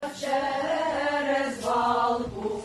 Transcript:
Через балку.